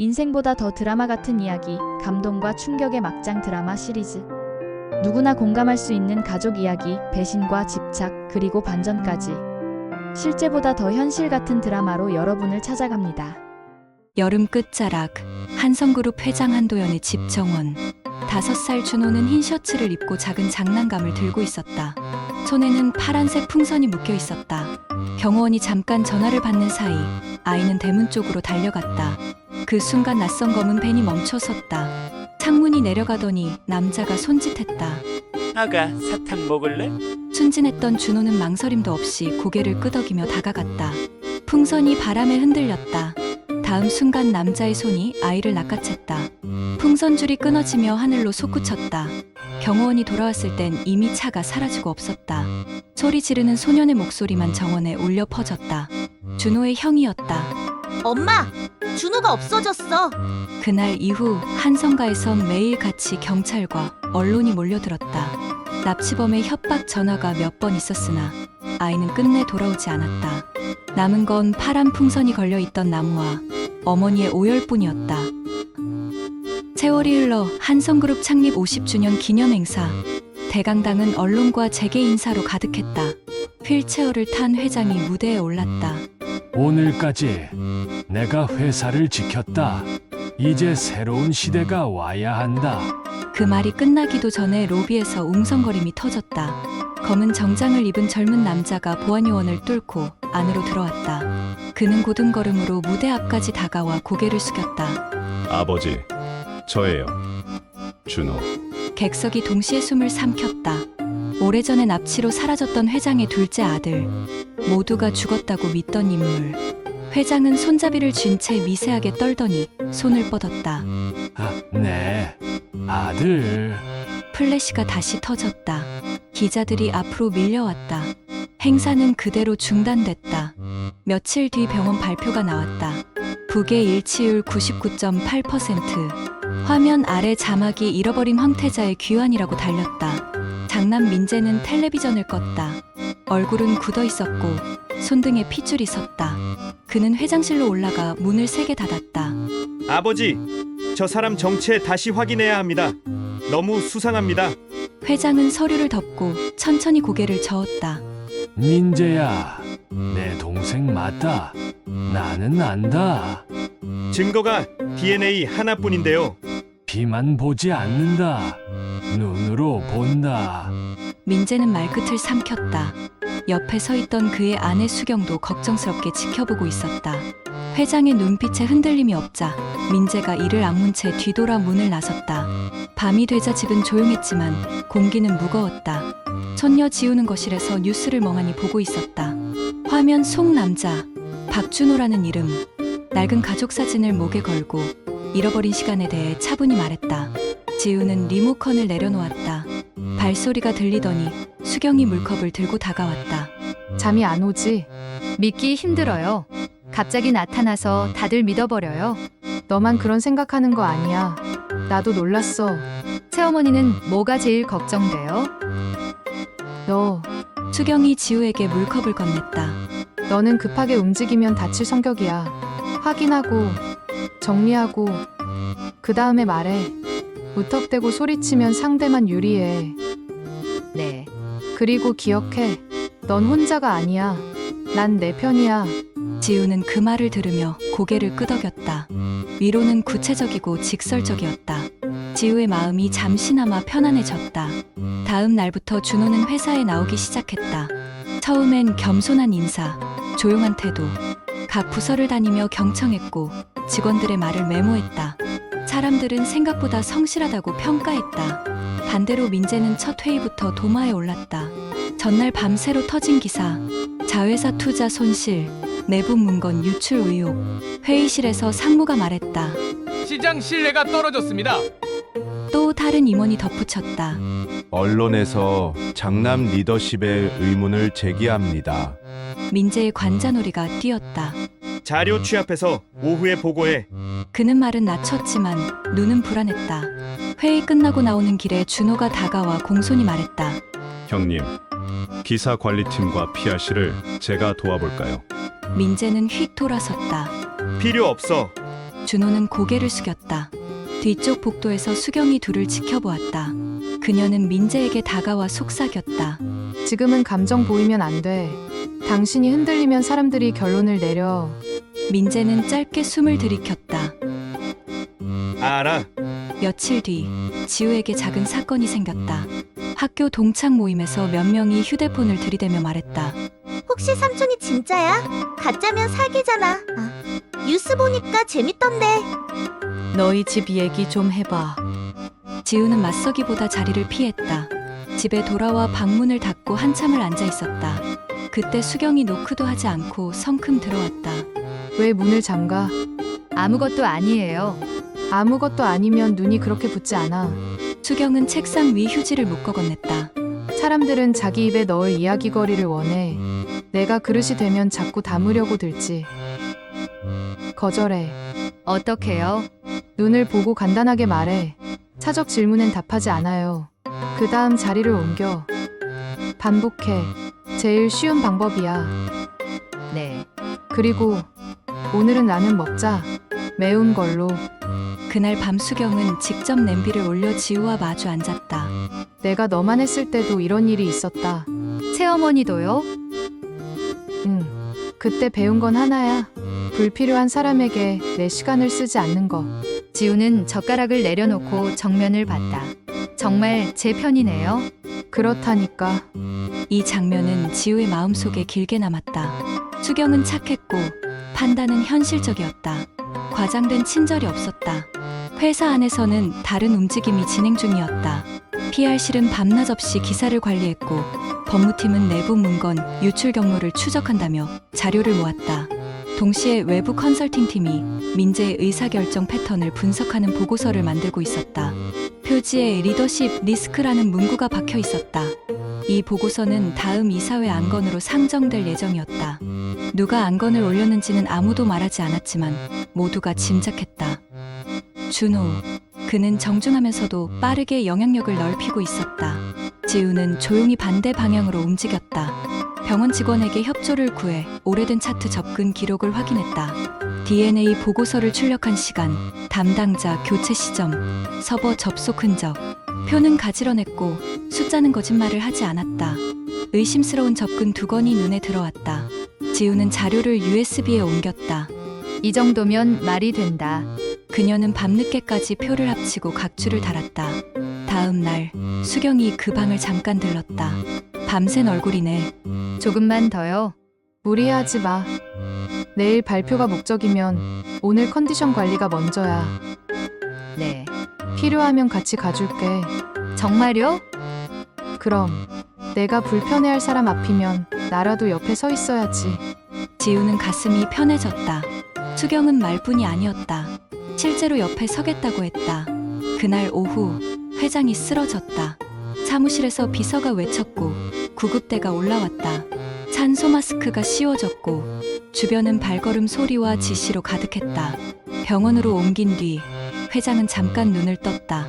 인생보다 더 드라마 같은 이야기, 감동과 충격의 막장 드라마 시리즈. 누구나 공감할 수 있는 가족 이야기, 배신과 집착, 그리고 반전까지. 실제보다 더 현실 같은 드라마로 여러분을 찾아갑니다. 여름 끝자락 한성그룹 회장 한도연의 집 정원 다섯 살 준호는 흰 셔츠를 입고 작은 장난감을 들고 있었다. 손에는 파란색 풍선이 묶여 있었다. 경호원이 잠깐 전화를 받는 사이 아이는 대문 쪽으로 달려갔다. 그 순간 낯선 검은 벤이 멈춰섰다. 창문이 내려가더니 남자가 손짓했다. 아가 사탕 먹을래? 순진했던 준호는 망설임도 없이 고개를 끄덕이며 다가갔다. 풍선이 바람에 흔들렸다. 다음 순간 남자의 손이 아이를 낚아챘다. 풍선줄이 끊어지며 하늘로 솟구쳤다. 경호원이 돌아왔을 땐 이미 차가 사라지고 없었다. 소리 지르는 소년의 목소리만 정원에 울려 퍼졌다. 준호의 형이었다. 엄마, 준호가 없어졌어. 그날 이후 한성가에선 매일 같이 경찰과 언론이 몰려들었다. 납치범의 협박 전화가 몇 번 있었으나 아이는 끝내 돌아오지 않았다. 남은 건 파란 풍선이 걸려 있던 나무와 어머니의 오열뿐이었다. 세월이 흘러 한성그룹 창립 50주년 기념 행사. 대강당은 언론과 재계 인사로 가득했다. 휠체어를 탄 회장이 무대에 올랐다. 오늘까지 내가 회사를 지켰다. 이제 새로운 시대가 와야 한다. 그 말이 끝나기도 전에 로비에서 웅성거림이 터졌다. 검은 정장을 입은 젊은 남자가 보안요원을 뚫고 안으로 들어왔다. 그는 고든 걸음으로 무대 앞까지 다가와 고개를 숙였다. 아버지, 저예요. 준호. 객석이 동시에 숨을 삼켰다. 오래전에 납치로 사라졌던 회장의 둘째 아들. 모두가 죽었다고 믿던 인물. 회장은 손잡이를 쥔 채 미세하게 떨더니 손을 뻗었다. 아, 네, 아들. 플래시가 다시 터졌다. 기자들이 앞으로 밀려왔다. 행사는 그대로 중단됐다. 며칠 뒤 병원 발표가 나왔다. 북의 일치율 99.8%. 화면 아래 자막이 잃어버린 황태자의 귀환이라고 달렸다. 장남 민재는 텔레비전을 껐다. 얼굴은 굳어 있었고 손등에 핏줄이 섰다. 그는 회장실로 올라가 문을 세게 닫았다. 아버지, 저 사람 정체 다시 확인해야 합니다. 너무 수상합니다. 회장은 서류를 덮고 천천히 고개를 저었다. 민재야, 내 동생 맞다. 나는 안다. 증거가 DNA 하나뿐인데요. 비만 보지 않는다. 눈으로 본다. 민재는 말끝을 삼켰다. 옆에 서 있던 그의 아내 수경도 걱정스럽게 지켜보고 있었다. 회장의 눈빛에 흔들림이 없자 민재가 이를 악문 채 뒤돌아 문을 나섰다. 밤이 되자 집은 조용했지만 공기는 무거웠다. 손녀 지우는 거실에서 뉴스를 멍하니 보고 있었다. 화면 속 남자 박준호라는 이름 낡은 가족 사진을 목에 걸고 잃어버린 시간에 대해 차분히 말했다. 지우는 리모컨을 내려놓았다. 발소리가 들리더니 수경이 물컵을 들고 다가왔다. 잠이 안 오지? 믿기 힘들어요. 갑자기 나타나서 다들 믿어버려요. 너만 그런 생각하는 거 아니야. 나도 놀랐어. 새어머니는 뭐가 제일 걱정돼요? 너, 수경이 지우에게 물컵을 건넸다. 너는 급하게 움직이면 다칠 성격이야. 확인하고, 정리하고, 그 다음에 말해. 무턱대고 소리치면 상대만 유리해. 네. 그리고 기억해. 넌 혼자가 아니야. 난 내 편이야. 지우는 그 말을 들으며 고개를 끄덕였다. 위로는 구체적이고 직설적이었다. 지우의 마음이 잠시나마 편안해졌다. 다음 날부터 준호는 회사에 나오기 시작했다. 처음엔 겸손한 인사, 조용한 태도, 각 부서를 다니며 경청했고 직원들의 말을 메모했다. 사람들은 생각보다 성실하다고 평가했다. 반대로 민재는 첫 회의부터 도마에 올랐다. 전날 밤새로 터진 기사, 자회사 투자 손실, 내부 문건 유출 의혹. 회의실에서 상무가 말했다. 시장 신뢰가 떨어졌습니다. 또 다른 임원이 덧붙였다. 언론에서 장남 리더십의 의문을 제기합니다. 민재의 관자놀이가 뛰었다. 자료 취합해서 오후에 보고해. 그는 말은 낮췄지만 눈은 불안했다. 회의 끝나고 나오는 길에 준호가 다가와 공손히 말했다. 형님, 기사 관리팀과 PRC를 제가 도와볼까요? 민재는 휙 돌아섰다. 필요 없어. 준호는 고개를 숙였다. 뒤쪽 복도에서 수경이 둘을 지켜보았다. 그녀는 민재에게 다가와 속삭였다. 지금은 감정 보이면 안 돼. 당신이 흔들리면 사람들이 결론을 내려. 민재는 짧게 숨을 들이켰다. 알아. 며칠 뒤 지우에게 작은 사건이 생겼다. 학교 동창 모임에서 몇 명이 휴대폰을 들이대며 말했다. 혹시 삼촌이 진짜야? 가짜면 사기잖아. 아, 뉴스 보니까 재밌던데. 너희 집 얘기 좀 해봐. 지우는 맞서기보다 자리를 피했다. 집에 돌아와 방문을 닫고 한참을 앉아 있었다. 그때 수경이 노크도 하지 않고 성큼 들어왔다. 왜 문을 잠가? 아무것도 아니에요. 아무것도 아니면 눈이 그렇게 붙지 않아. 수경은 책상 위 휴지를 묶어 건넸다. 사람들은 자기 입에 넣을 이야기거리를 원해. 내가 그릇이 되면 자꾸 담으려고 들지. 거절해. 어떻게요? 눈을 보고 간단하게 말해. 차적 질문엔 답하지 않아요. 그 다음 자리를 옮겨. 반복해. 제일 쉬운 방법이야. 네. 그리고 오늘은 라면 먹자. 매운 걸로. 그날 밤 수경은 직접 냄비를 올려 지우와 마주 앉았다. 내가 너만 했을 때도 이런 일이 있었다. 새어머니도요? 응. 그때 배운 건 하나야. 불필요한 사람에게 내 시간을 쓰지 않는 거. 지우는 젓가락을 내려놓고 정면을 봤다. 정말 제 편이네요. 그렇다니까. 이 장면은 지우의 마음속에 길게 남았다. 수경은 착했고 판단은 현실적이었다. 과장된 친절이 없었다. 회사 안에서는 다른 움직임이 진행 중이었다. PR실은 밤낮 없이 기사를 관리했고 법무팀은 내부 문건, 유출 경로를 추적한다며 자료를 모았다. 동시에 외부 컨설팅 팀이 민재의 의사결정 패턴을 분석하는 보고서를 만들고 있었다. 표지에 리더십 리스크라는 문구가 박혀 있었다. 이 보고서는 다음 이사회 안건으로 상정될 예정이었다. 누가 안건을 올렸는지는 아무도 말하지 않았지만 모두가 짐작했다. 준호. 그는 정중하면서도 빠르게 영향력을 넓히고 있었다. 지우는 조용히 반대 방향으로 움직였다. 병원 직원에게 협조를 구해 오래된 차트 접근 기록을 확인했다. DNA 보고서를 출력한 시간, 담당자 교체 시점, 서버 접속 흔적, 표는 가지런했고 숫자는 거짓말을 하지 않았다. 의심스러운 접근 두 건이 눈에 들어왔다. 지우는 자료를 USB에 옮겼다. 이 정도면 말이 된다. 그녀는 밤늦게까지 표를 합치고 각주를 달았다. 다음 날 수경이 그 방을 잠깐 들렀다. 밤샌 얼굴이네. 조금만 더요. 무리하지 마. 내일 발표가 목적이면 오늘 컨디션 관리가 먼저야. 네. 필요하면 같이 가줄게. 정말요? 그럼 내가 불편해할 사람 앞이면 나라도 옆에 서 있어야지. 지우는 가슴이 편해졌다. 수경은 말뿐이 아니었다. 실제로 옆에 서겠다고 했다. 그날 오후 회장이 쓰러졌다. 사무실에서 비서가 외쳤고 구급대가 올라왔다. 산소 마스크가 씌워졌고 주변은 발걸음 소리와 지시로 가득했다. 병원으로 옮긴 뒤 회장은 잠깐 눈을 떴다.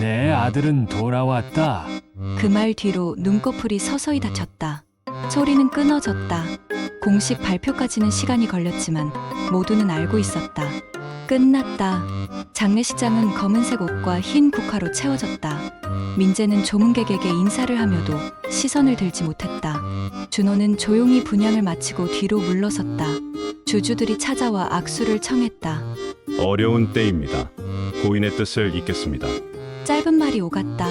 내 아들은 돌아왔다. 그 말 뒤로 눈꺼풀이 서서히 닫혔다. 소리는 끊어졌다. 공식 발표까지는 시간이 걸렸지만 모두는 알고 있었다. 끝났다. 장례식장은 검은색 옷과 흰 국화로 채워졌다. 민재는 조문객에게 인사를 하며도 시선을 들지 못했다. 준호는 조용히 분양을 마치고 뒤로 물러섰다. 주주들이 찾아와 악수를 청했다. 어려운 때입니다. 고인의 뜻을 잇겠습니다. 짧은 말이 오갔다.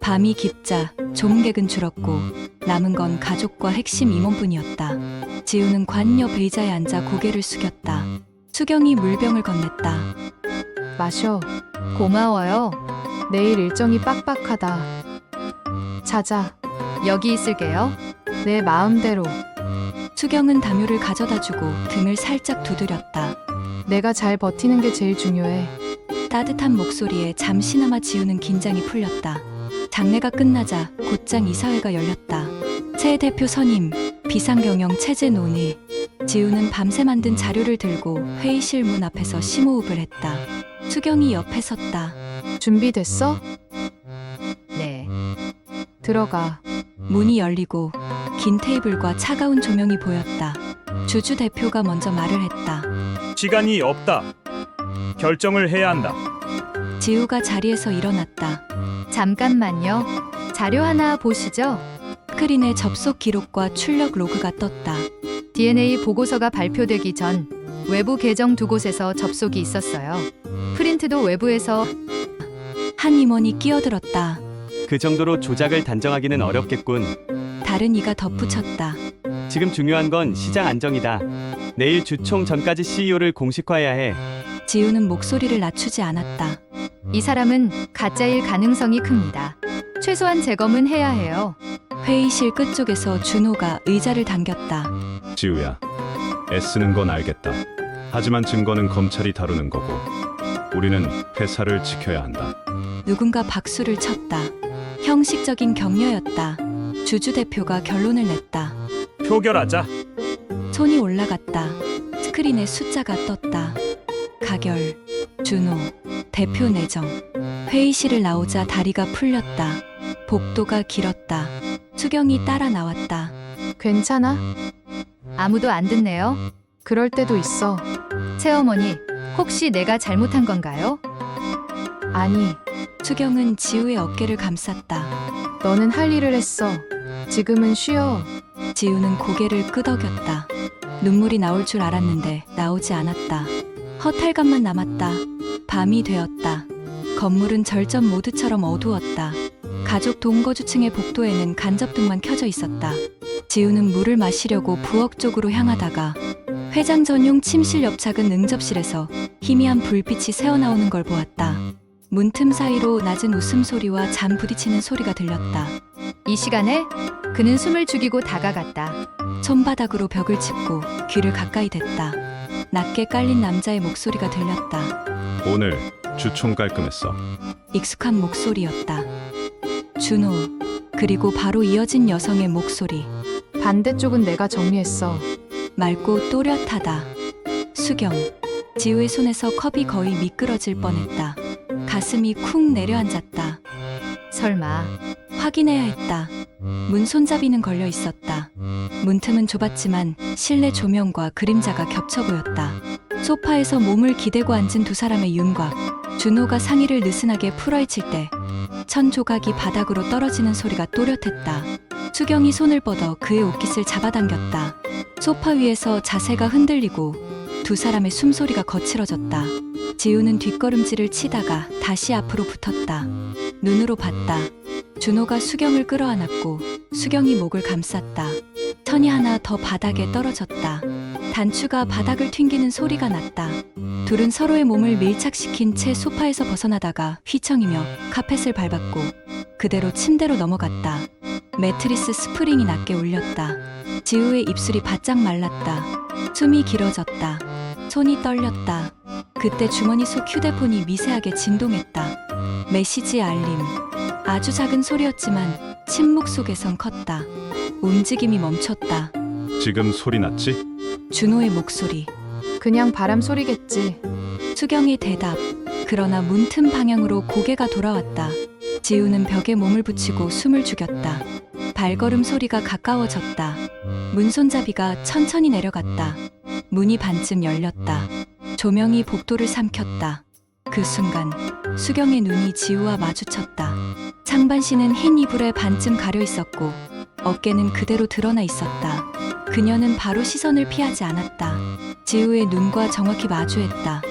밤이 깊자 조문객은 줄었고 남은 건 가족과 핵심 임원뿐이었다. 지우는 관옆 의자에 앉아 고개를 숙였다. 수경이 물병을 건넸다. 마셔. 고마워요. 내일 일정이 빡빡하다. 자자. 여기 있을게요. 내 마음대로. 수경은 담요를 가져다주고 등을 살짝 두드렸다. 내가 잘 버티는 게 제일 중요해. 따뜻한 목소리에 잠시나마 지우는 긴장이 풀렸다. 장례가 끝나자 곧장 이사회가 열렸다. 새 대표 선임, 비상경영 체제 논의. 지우는 밤새 만든 자료를 들고 회의실 문 앞에서 심호흡을 했다. 수경이 옆에 섰다. 준비됐어? 네. 들어가. 문이 열리고 긴 테이블과 차가운 조명이 보였다. 주주 대표가 먼저 말을 했다. 시간이 없다. 결정을 해야 한다. 지우가 자리에서 일어났다. 잠깐만요. 자료 하나 보시죠. 스크린에 접속 기록과 출력 로그가 떴다. DNA 보고서가 발표되기 전 외부 계정 두 곳에서 접속이 있었어요. 프린트도 외부에서 한 임원이 끼어들었다. 그 정도로 조작을 단정하기는 어렵겠군. 다른 이가 덧붙였다. 지금 중요한 건 시장 안정이다. 내일 주총 전까지 CEO를 공식화해야 해. 지우는 목소리를 낮추지 않았다. 이 사람은 가짜일 가능성이 큽니다. 최소한 재검은 해야 해요. 회의실 끝쪽에서 준호가 의자를 당겼다. 지우야, 애쓰는 건 알겠다. 하지만 증거는 검찰이 다루는 거고, 우리는 회사를 지켜야 한다. 누군가 박수를 쳤다. 형식적인 격려였다. 주주 대표가 결론을 냈다. 표결하자. 손이 올라갔다. 스크린에 숫자가 떴다. 가결, 준호, 대표 내정. 회의실을 나오자 다리가 풀렸다. 복도가 길었다. 수경이 따라 나왔다. 괜찮아? 아무도 안 듣네요. 그럴 때도 있어. 새어머니, 혹시 내가 잘못한 건가요? 아니, 수경은 지우의 어깨를 감쌌다. 너는 할 일을 했어. 지금은 쉬어. 지우는 고개를 끄덕였다. 눈물이 나올 줄 알았는데 나오지 않았다. 허탈감만 남았다. 밤이 되었다. 건물은 절전 모드처럼 어두웠다. 가족 동거주층의 복도에는 간접등만 켜져 있었다. 지우는 물을 마시려고 부엌 쪽으로 향하다가 회장 전용 침실 옆 작은 응접실에서 희미한 불빛이 새어나오는 걸 보았다. 문틈 사이로 낮은 웃음소리와 잠 부딪히는 소리가 들렸다. 이 시간에 그는 숨을 죽이고 다가갔다. 손바닥으로 벽을 짚고 귀를 가까이 댔다. 낮게 깔린 남자의 목소리가 들렸다. 오늘 주총 깔끔했어. 익숙한 목소리였다. 준호. 그리고 바로 이어진 여성의 목소리. 반대쪽은 내가 정리했어. 맑고 또렷하다. 수경. 지우의 손에서 컵이 거의 미끄러질 뻔했다. 가슴이 쿵 내려앉았다. 설마 확인해야 했다. 문 손잡이는 걸려 있었다. 문틈은 좁았지만 실내 조명과 그림자가 겹쳐 보였다. 소파에서 몸을 기대고 앉은 두 사람의 윤곽. 준호가 상의를 느슨하게 풀어헤칠 때 천 조각이 바닥으로 떨어지는 소리가 또렷했다. 수경이 손을 뻗어 그의 옷깃을 잡아당겼다. 소파 위에서 자세가 흔들리고 두 사람의 숨소리가 거칠어졌다. 지우는 뒷걸음질을 치다가 다시 앞으로 붙었다. 눈으로 봤다. 준호가 수경을 끌어안았고 수경이 목을 감쌌다. 천이 하나 더 바닥에 떨어졌다. 단추가 바닥을 튕기는 소리가 났다. 둘은 서로의 몸을 밀착시킨 채 소파에서 벗어나다가 휘청이며 카펫을 밟았고 그대로 침대로 넘어갔다. 매트리스 스프링이 낮게 울렸다. 지우의 입술이 바짝 말랐다. 숨이 길어졌다. 손이 떨렸다. 그때 주머니 속 휴대폰이 미세하게 진동했다. 메시지 알림. 아주 작은 소리였지만 침묵 속에선 컸다. 움직임이 멈췄다. 지금 소리 났지? 준호의 목소리. 그냥 바람 소리겠지. 수경의 대답. 그러나 문틈 방향으로 고개가 돌아왔다. 지우는 벽에 몸을 붙이고 숨을 죽였다. 발걸음 소리가 가까워졌다. 문 손잡이가 천천히 내려갔다. 문이 반쯤 열렸다. 조명이 복도를 삼켰다. 그 순간 수경의 눈이 지우와 마주쳤다. 상반신은 흰 이불에 반쯤 가려 있었고 어깨는 그대로 드러나 있었다. 그녀는 바로 시선을 피하지 않았다. 지우의 눈과 정확히 마주했다.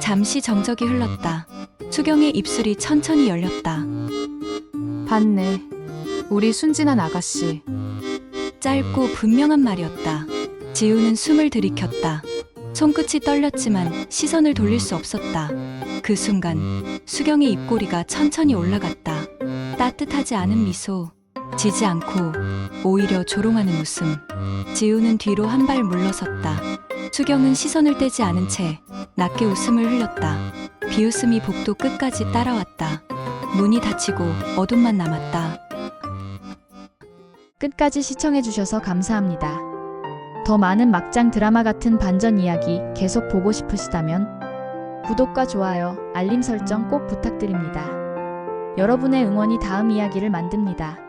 잠시 정적이 흘렀다. 수경의 입술이 천천히 열렸다. 봤네. 우리 순진한 아가씨. 짧고 분명한 말이었다. 지우는 숨을 들이켰다. 손끝이 떨렸지만 시선을 돌릴 수 없었다. 그 순간 수경의 입꼬리가 천천히 올라갔다. 따뜻하지 않은 미소, 지지 않고 오히려 조롱하는 웃음. 지우는 뒤로 한 발 물러섰다. 수경은 시선을 떼지 않은 채 낮게 웃음을 흘렸다. 비웃음이 복도 끝까지 따라왔다. 문이 닫히고 어둠만 남았다. 끝까지 시청해주셔서 감사합니다. 더 많은 막장 드라마 같은 반전 이야기 계속 보고 싶으시다면 구독과 좋아요, 알림 설정 꼭 부탁드립니다. 여러분의 응원이 다음 이야기를 만듭니다.